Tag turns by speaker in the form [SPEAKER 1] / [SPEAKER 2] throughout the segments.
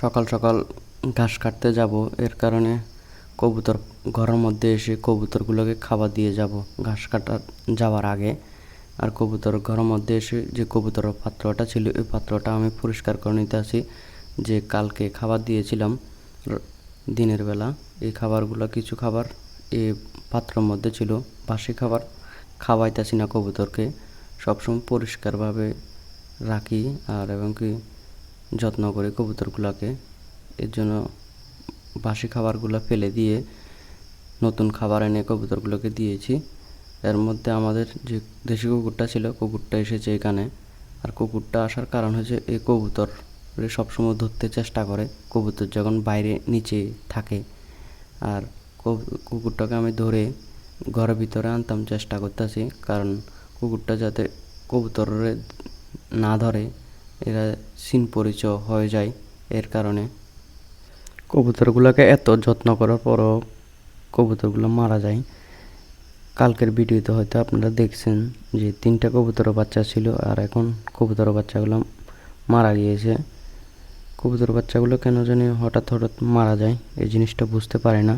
[SPEAKER 1] সকাল সকাল ঘাস কাটতে যাব। এর কারণে কবুতর, ঘরের মধ্যে এসে কবুতরগুলোকে খাবার দিয়ে যাব ঘাস কাটা যাওয়ার আগে। আর কবুতর, ঘরের মধ্যে এসে যে কবুতরের পাত্রটা ছিল, ওই পাত্রটা আমি পরিষ্কার করে নিতে আসি যে কালকে খাবার দিয়েছিলাম দিনের বেলা। এই খাবারগুলো কিছু খাবার এ পাত্রের মধ্যে ছিল, বাসি খাবার। খাওয়াইতেছি না কবুতরকে। সবসময় পরিষ্কারভাবে রাখি আর এবং কি যত্ন করি কবুতরগুলোকে। এর জন্য বাসি খাবারগুলো ফেলে দিয়ে নতুন খাবার এনে কবুতরগুলোকে দিয়েছি। এর মধ্যে আমাদের যে দেশি কুকুরটা ছিল, কুকুরটা এসেছে এখানে। আর কুকুরটা আসার কারণ হচ্ছে এই কবুতর সবসময় ধরতে চেষ্টা করে। কবুতর যখন বাইরে নিচে থাকে, আর কুকুরটাকে আমি ধরে ঘরের ভিতরে আনতাম চেষ্টা করতেছি। কারণ কুকুরটা যাতে কবুতরে না ধরে, এরা সিন পরিচয় হয়ে যায় এর কারণে। কবুতরগুলোকে এত যত্ন করার পরও কবুতরগুলো মারা যায়। কালকের ভিডিওতে হয়তো আপনারা দেখছেন যে তিনটা কবুতরের বাচ্চা ছিল আর এখন কবুতরের বাচ্চাগুলো মারা গিয়েছে। কবুতর বাচ্চাগুলো কেন জানি হঠাৎ হঠাৎ মারা যায়, এই জিনিসটা বুঝতে পারে না।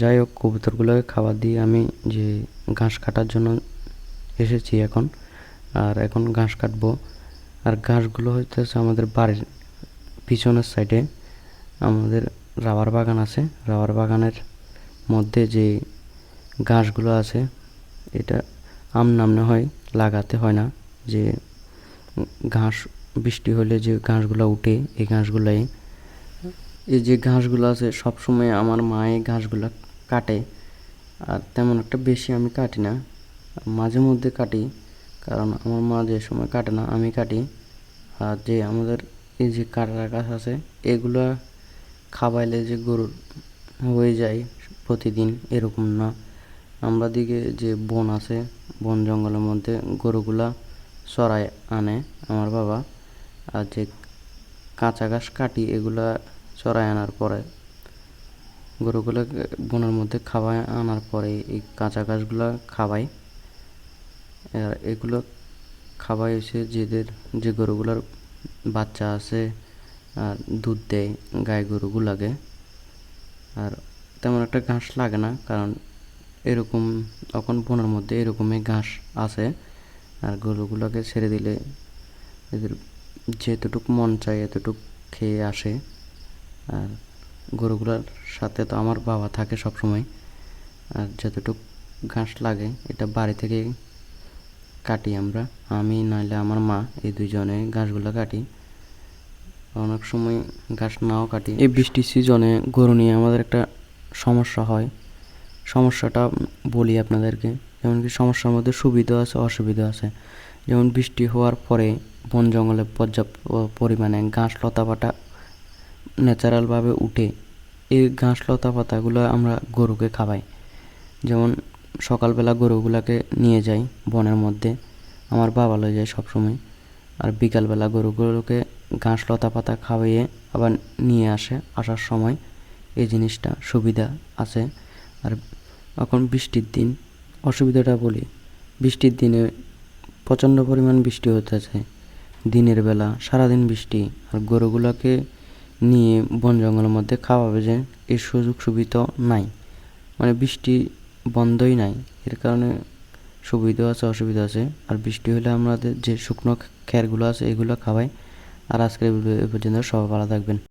[SPEAKER 1] যাই হোক, কবুতরগুলোকে খাবার দিয়ে আমি যে ঘাস কাটার জন্য এসেছি এখন, আর এখন ঘাস কাটবো। আর ঘাসগুলো হইতেছে আমাদের বাড়ির পিছনের সাইডে আমাদের রাবার বাগান আছে। রাবার বাগানের মধ্যে যে ঘাসগুলো আছে, এটা আম নামনে হয়, লাগাতে হয় না। যে ঘাস, বৃষ্টি হলে যে ঘাসগুলো উঠে, এই ঘাসগুলাই। এই যে ঘাসগুলো আছে, সবসময় আমার মা এই ঘাসগুলো কাটে। আর তেমন একটা বেশি আমি কাটি না। মাঝে মধ্যে কাটি, কারণ আমার মা যে সময় কাটে না, আমি কাটি। আর যে আমাদের এই যে কাটার গাছ আছে, এগুলো খাওয়াইলে যে গরুর হয়ে যায় প্রতিদিন এরকম না। আমরা দিকে যে বন আছে, বন জঙ্গলের মধ্যে গরুগুলা চড়ায় আনে আমার বাবা। আর যে কাঁচা ঘাস কাটি এগুলা চড়ায় আনার পরে গরুগুলো বনের মধ্যে খাওয়ায় আনার পরে এই কাঁচা ঘাসগুলো খাওয়াই। এগুলো খাওয়াই এসে যেদের, যে গরুগুলোর বাচ্চা আছে আর দুধ দেয়, গাই গরুগুলাকে আর তেমন একটা ঘাস লাগে না, কারণ এরকম তখন বনের মধ্যে এরকমই ঘাস আছে। আর গরুগুলোকে ছেড়ে দিলে এদের যেতটুকু মন চায়, এতটুকু খেয়ে আসে। আর গরুগুলোর সাথে তো আমার বাবা থাকে সব সময় আর যতটুকু ঘাস লাগে, এটা বাড়ি থেকে কাটি আমরা, আমি নাইলে আমার মা এই দুইজনে ঘাসগুলো কাটি। অনেক সময় ঘাস নাও কাটি। এই বৃষ্টির সিজনে গরু নিয়ে আমাদের একটা সমস্যা হয়। সমস্যাটা বলি আপনাদেরকে যেমন কি সমস্যার মধ্যে সুবিধা আছে, অসুবিধা আছে। যেমন বৃষ্টি হওয়ার পরে বন জঙ্গলে পর্যাপ্ত পরিমাণে ঘাস লতা পাতা ন্যাচারালভাবে উঠে, এই ঘাস লতা পাতাগুলো আমরা গরুকে খাওয়াই। যেমন সকালবেলা গরুগুলোকে নিয়ে যাই বনের মধ্যে। আমার বাবা লয়ে যায় সবসময়। আর বিকালবেলা গরুগুলোকে ঘাস, লতা পাতা খাওয়াইয়ে আবার নিয়ে আসে আসার সময়। এই জিনিসটা সুবিধা আছে। আর এখন বৃষ্টির দিন, অসুবিধাটা বলি, বৃষ্টির দিনে প্রচণ্ড পরিমাণ বৃষ্টি হতেছে দিনের বেলা সারাদিন বৃষ্টি, আর গরুগুলোকে নিয়ে বন জঙ্গলের মধ্যে খাওয়াবে যে এই সুযোগ সুবিধা নাই। মানে বৃষ্টি বন্ধই নাই। এর কারণে সুবিধা আছে অসুবিধা আছে। আর বৃষ্টি হলে আমাদের যে শুকনো খ্যারগুলো আছে, এগুলো খাওয়াই। আর আজকের ভিডিও পর্যন্ত সবাই ভালো থাকবেন।